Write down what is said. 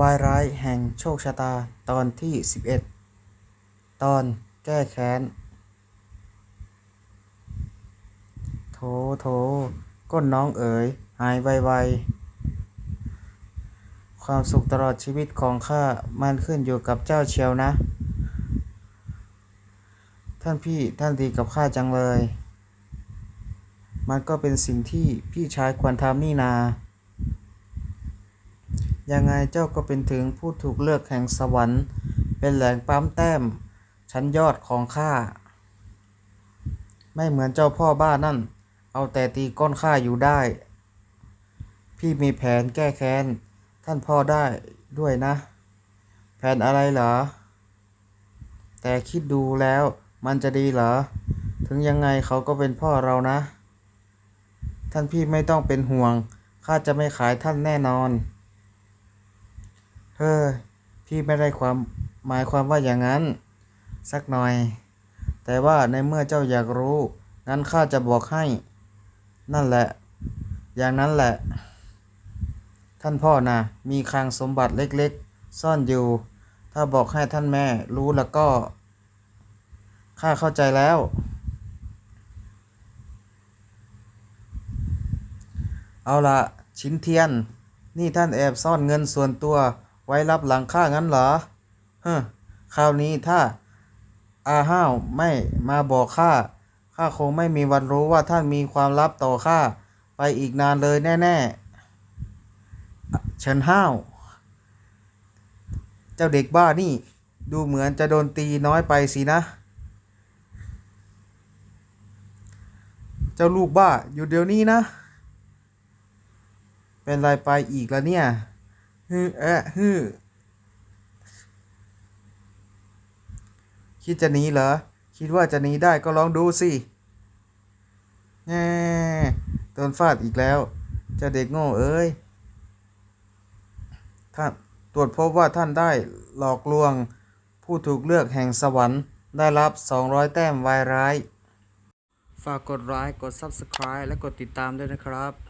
วายร้ายแห่งโชคชะตาตอนที่ 11 ตอนแก้แค้น โถโถ ก้นน้องเอ๋ย หายไวๆ ความสุขตลอดชีวิตของข้ามันขึ้นอยู่กับเจ้าเชียวนะ ท่านพี่ท่านดีกับข้าจังเลย มันก็เป็นสิ่งที่พี่ชายควรทำนี่นา ยังไงเจ้าก็เป็นถึงผู้ถูกเลือกแห่งสวรรค์ เป็นแหล่งปั๊มแต้ม ชั้นยอดของข้า ไม่เหมือนเจ้าพ่อบ้านนั่น เอาแต่ตีก้นข้าอยู่ได้ พี่มีแผนแก้แค้น ท่านพ่อได้ด้วยนะ แผนอะไรเหรอ แต่คิดดูแล้วมันจะดีเหรอ ถึงยังไงเขาก็เป็นพ่อเรานะ ท่านพี่ไม่ต้องเป็นห่วง ข้าจะไม่ขายท่านแน่นอน เฮ้ยพี่ไม่ได้ความหมายความว่าอย่างนั้น สักหน่อย แต่ว่าในเมื่อเจ้าอยากรู้ งั้นข้าจะบอกให้ นั่นแหละ อย่างนั้นแหละ ท่านพ่อนะมีคลังสมบัติเล็กๆ ซ่อนอยู่ ถ้าบอกให้ท่านแม่รู้แล้วก็ ข้าเข้าใจแล้ว เอาละชิ้นเทียน นี่ท่านแอบซ่อนเงินส่วนตัว ไว้รับหลังข้างั้นเหรอเฮ้อคราวนี้ถ้าอาห้าวไม่มาบอกข้าข้าคงไม่มีวันรู้ว่าท่านมีความลับต่อข้าไปอีกนานเลยแน่ๆเฉินห้าว เจ้าเด็กบ้านี่ ดูเหมือนจะโดนตีน้อยไปสินะ เจ้าลูกบ้าอยู่เดี๋ยวนี้นะ เป็นไรไปอีกแล้วเนี่ย ฮึเอะฮึคิดจะหนีเหรอ คิดว่าจะหนีได้ก็ลองดูสิแง่โดนฟาดอีกแล้วจ้าเด็กโง่เอ้ย ท่านตรวจพบว่าท่านได้หลอกลวง ผู้ถูกเลือกแห่งสวรรค์ได้รับ 200 แต้มวายร้าย ฝากกดไลค์ กด Subscribe และกดติดตามด้วยนะครับ